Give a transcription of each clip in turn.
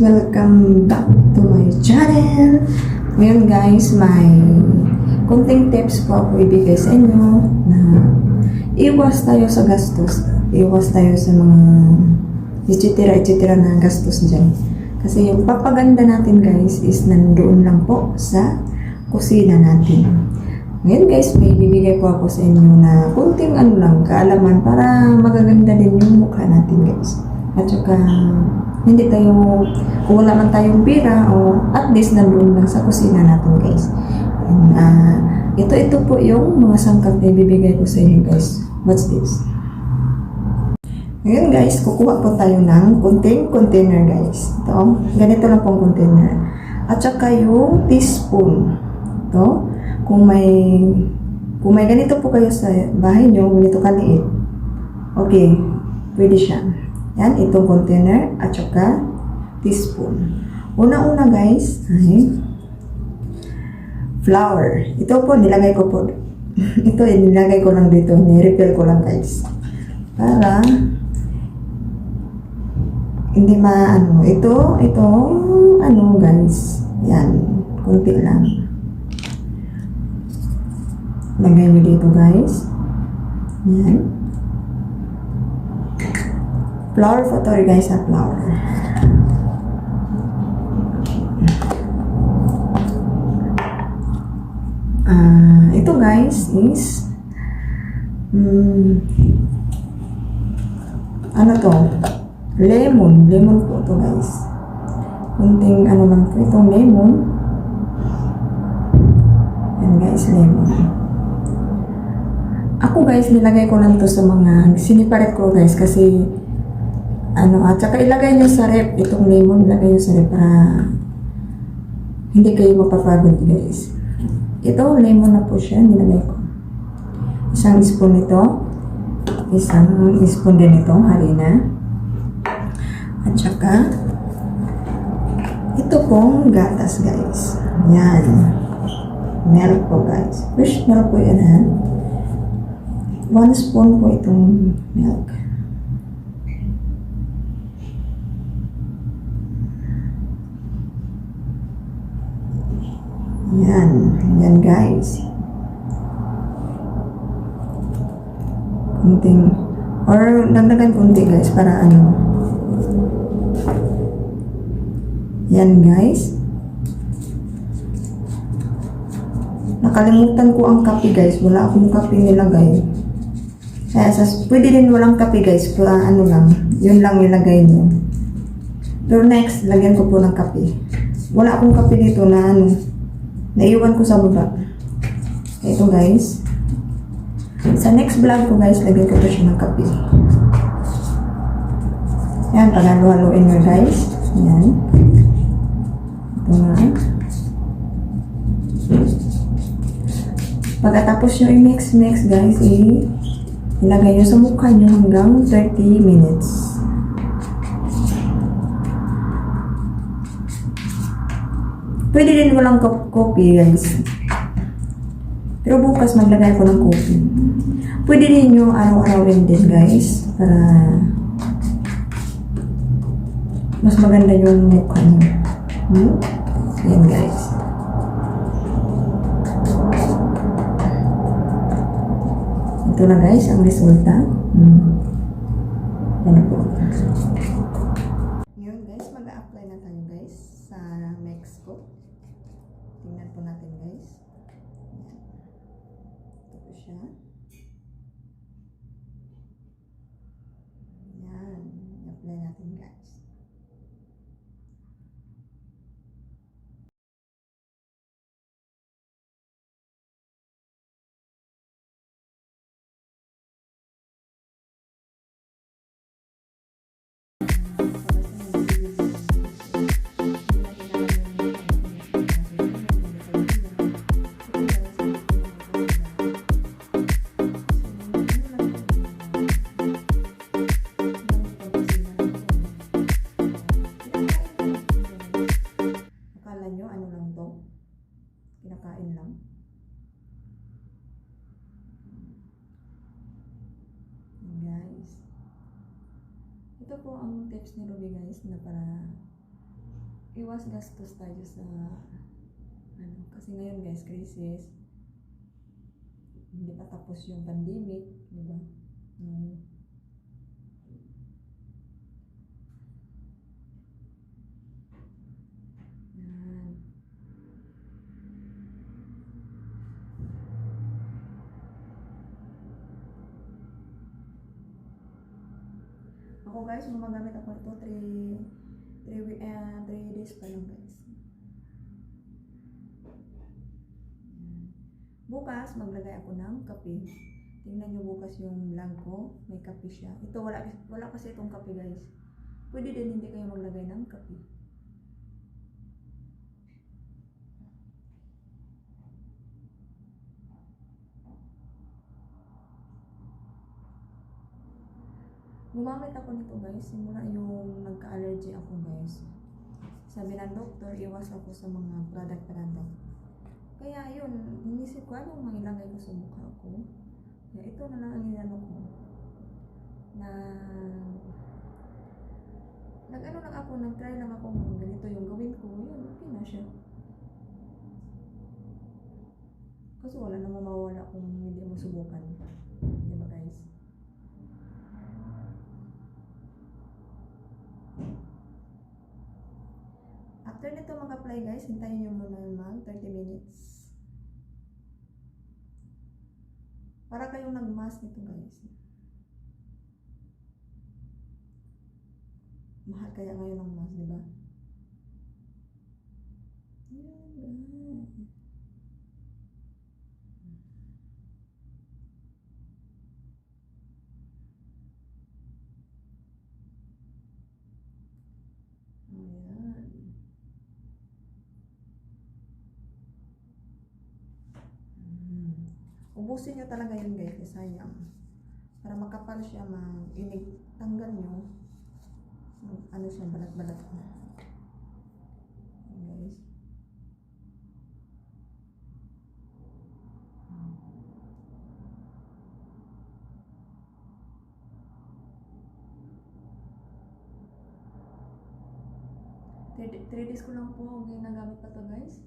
Welcome back to my channel. Ngayon guys, may kunting tips po ako ibigay sa inyo na iwas tayo sa gastos. Iwas tayo sa mga etc. etc. na gastos dyan. Kasi yung papaganda natin guys is nandoon lang po sa kusina natin. Ngayon guys, may bibigay po ako sa inyo na kunting ano lang, kaalaman para magaganda din yung mukha natin guys. At saka, hindi tayo, kung wala man tayong pira, o at least nandun lang sa kusina natin guys. And, ah, ito, ito po yung mga sangkap na ibibigay ko sa inyo guys. What's this? Ngayon guys, kukuha po tayo ng kunting container guys. Ito, ganito lang pong container. At saka yung teaspoon. Ito, kung may kung may ganito po kayo sa bahay nyo, ganito kaliit, okay, pwede siya. Yan, itong container at saka teaspoon. Una-una guys, ay flour. Ito po, nilagay ko po. Ito, eh, nilagay ko lang dito. Ni-refill ko lang guys. Para hindi maano. Ito, ito, ano guys. Yan, kunti lang. Lagay nyo dito guys. Yan. Flour po to guys flour. Ah, ito guys is mm, ano to? Lemon. Lemon po to guys. Kunting ano lang po itong lemon. Yan guys, lemon. Ako guys, nilagay ko lang to sa mga, siniparet ko guys kasi ano, at saka ilagay nyo sa rep, itong lemon, ilagay nyo sa rep para hindi kayo mapapagod guys. Ito, lemon na po siya, nilagay ko. Isang spoon nito, isang spoon din ito, harina. At saka, ito pong gatas guys. Yan. Milk po guys. Fresh milk po yan ha. One spoon po itong milk. Yan. Yan guys. Kunting or dagdagan kunti guys para ano. Yan guys. Nakalimutan ko ang kape guys. Wala akong kape nilagay. Kaya sa, pwede din walang kape guys. Kaya ano lang. Yun lang nilagay nyo. Pero next, lagyan ko po ng kape. Wala akong kape dito na ano. Naiwan ko sa baba. Ito guys. Sa next vlog ko guys, lagyan ko po siya ng kape. Yan, pagalo-haloin nyo guys. Yan. Ito na. Pagkatapos nyo i-mix-mix guys, i- ilagay nyo sa mukha nyo hanggang 30 minutes. Pwede din walang coffee guys. Pero bukas maglagay ko ng coffee. Pwede din nyo araw-arawin din guys. Para mas maganda yung mukha nyo. Hmm? Yan guys. Ito na guys, ang resulta. Hmm. Yan po. Tips ni Ruby guys na para iwas gastos tayo sa ano kasi ngayon guys crisis. Hindi pa tapos yung pandemic ba mm. yan Ako guys, gumagamit ako ito 3 3 week eh 3 days pa lang guys. Bukas maglagay ako ng kape. Tingnan niyo bukas yung vlog ko, may kape siya. Ito wala wala kasi itong kape guys. Pwede din hindi kayo maglagay ng kape. Gumamit ako nito guys, simula yung nagka-allergy ako guys. Sabi ng doktor, iwas ako sa mga product-product. Kaya yun, inisip ko anong mailagay ko sa mukha ko. Kaya ito na lang ang inano ko. Na nag-ano lang ako, nag-try lang ako ganito yung gawin ko. Yun, okay na siya. Kasi wala namang mawala kung hindi mo subukan. Di ba guys? After nito mag-apply guys, hintayin nyo muna mag 30 minutes. Para kayong nag-mask nito guys. Mahal kaya ngayon ang mask, di ba? Yan guys. Ayan. Mm. Ubusin nyo talaga yun guys, sayang. Para makapal siya, mag-inig, tanggal nyo. Ano siya, balat-balat na. Guys. Three days ko lang po ginagamit pa to guys.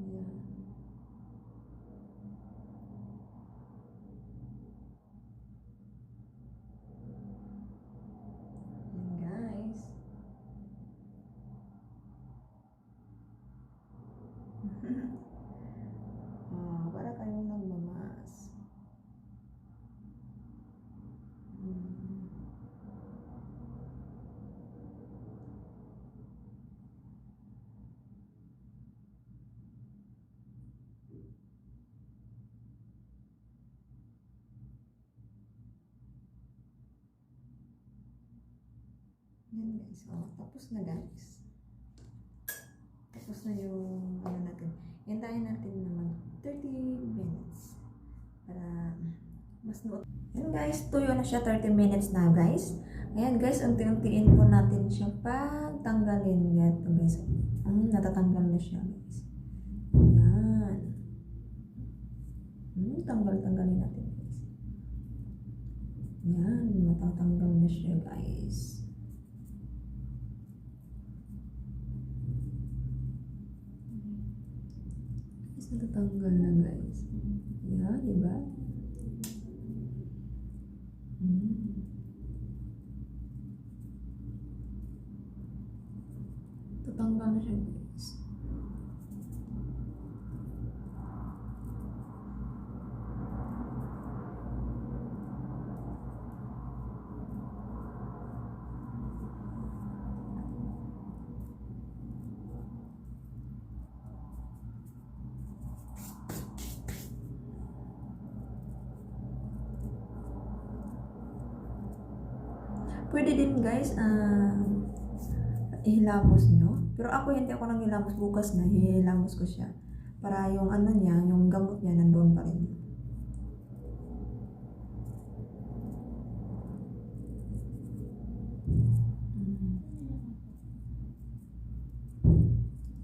Ayan. Ayan guys. Ah, para kayong nagmamas. Mm. Yan guys. Oh, tapos na guys. Tapos na yung ano natin. Hintayin natin naman 30 minutes para mas no. Yan guys, tuyo na siya 30 minutes na guys. Ayan guys, unti-untiin po natin siya pagtanggalin. Ganito guys. Mm, natatanggal na siya guys. Yan. Hmm, tanggal-tanggalin natin guys. Yan, matatanggal na siya guys. Guys, natatanggal na guys. Yan, di ba? Hmm. Tatanggal na siya guys. Pwede din guys, ah, ihilamos nyo. Pero ako hindi ako nang hilamos bukas na, hihilamos ko siya. Para yung ano niya, yung gamot niya nandoon pa rin.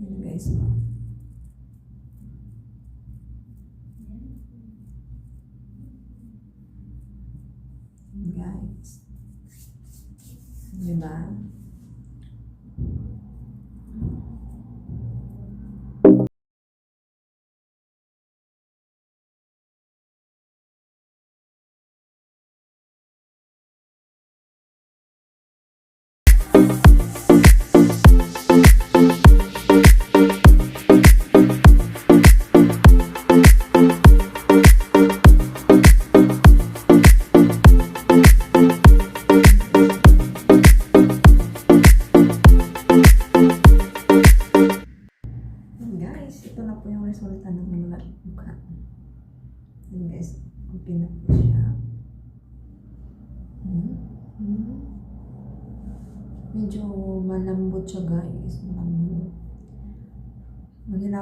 Mhm. guys. Oh.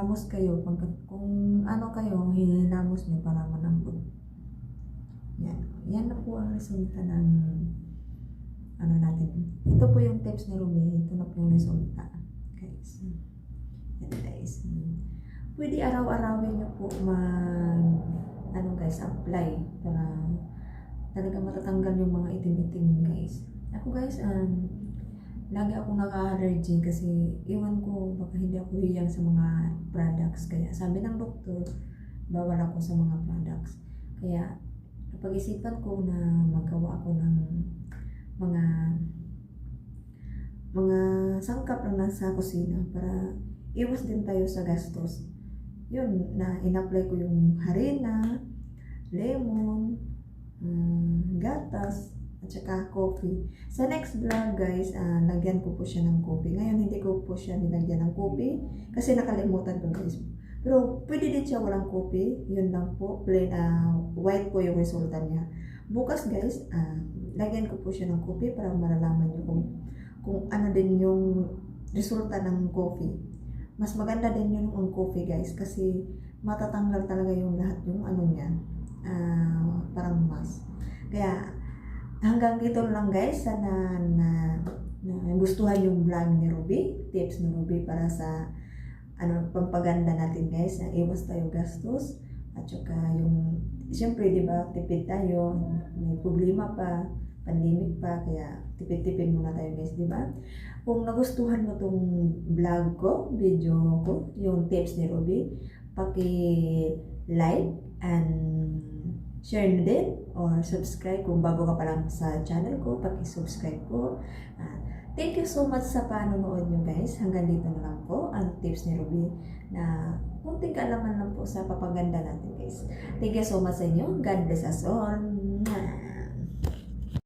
Maghilamos kayo, pag, kung ano kayo, hinilamos niyo para malambot. Yan. Yan na po ang resulta ng ano natin. Ito po yung tips ni Ruby. Ito na po yung resulta. Guys. Yan guys. Pwede araw-arawin nyo po mag ano guys, apply para talaga matatanggal yung mga itim-itim guys. Ako guys, um, lagi akong naka-allergy kasi iwan ko baka hindi ako hiyang sa mga products. Kaya sabi ng doktor, bawal ako sa mga products. Kaya napag-isipan ko na magawa ako ng mga mga sangkap lang nasa kusina para iwas din tayo sa gastos. Yun, na in-apply ko yung harina, lemon, mm, gatas, at saka coffee. Sa next vlog guys, ah, lagyan ko po siya ng coffee. Ngayon hindi ko po siya nilagyan ng coffee kasi nakalimutan ko guys. Pero pwede din siya walang coffee. Yun lang po, plain ah, white po yung resulta niya. Bukas guys, ah, lagyan ko po siya ng coffee para malalaman niyo kung, kung ano din yung resulta ng coffee. Mas maganda din yun ang coffee guys kasi matatanggal talaga yung lahat yung ano niya. ah, parang mas. Kaya hanggang dito lang guys. Sana na, na gustuhan yung vlog ni Ruby. Tips ni Ruby para sa ano pampaganda natin guys. Na iwas tayo gastos. At saka yung, siyempre di ba tipid tayo. May problema pa. Pandemic pa. Kaya tipid-tipid muna tayo guys, di ba? Kung nagustuhan mo tong vlog ko, video ko, yung tips ni Ruby, paki-like and share na din or subscribe kung bago ka pa lang sa channel ko, paki-subscribe po. Ah, thank you so much sa panonood nyo guys. Hanggang dito na lang po ang tips ni Ruby na kunting kaalaman lang po sa papaganda natin guys. Thank you so much sa inyo. God bless us all.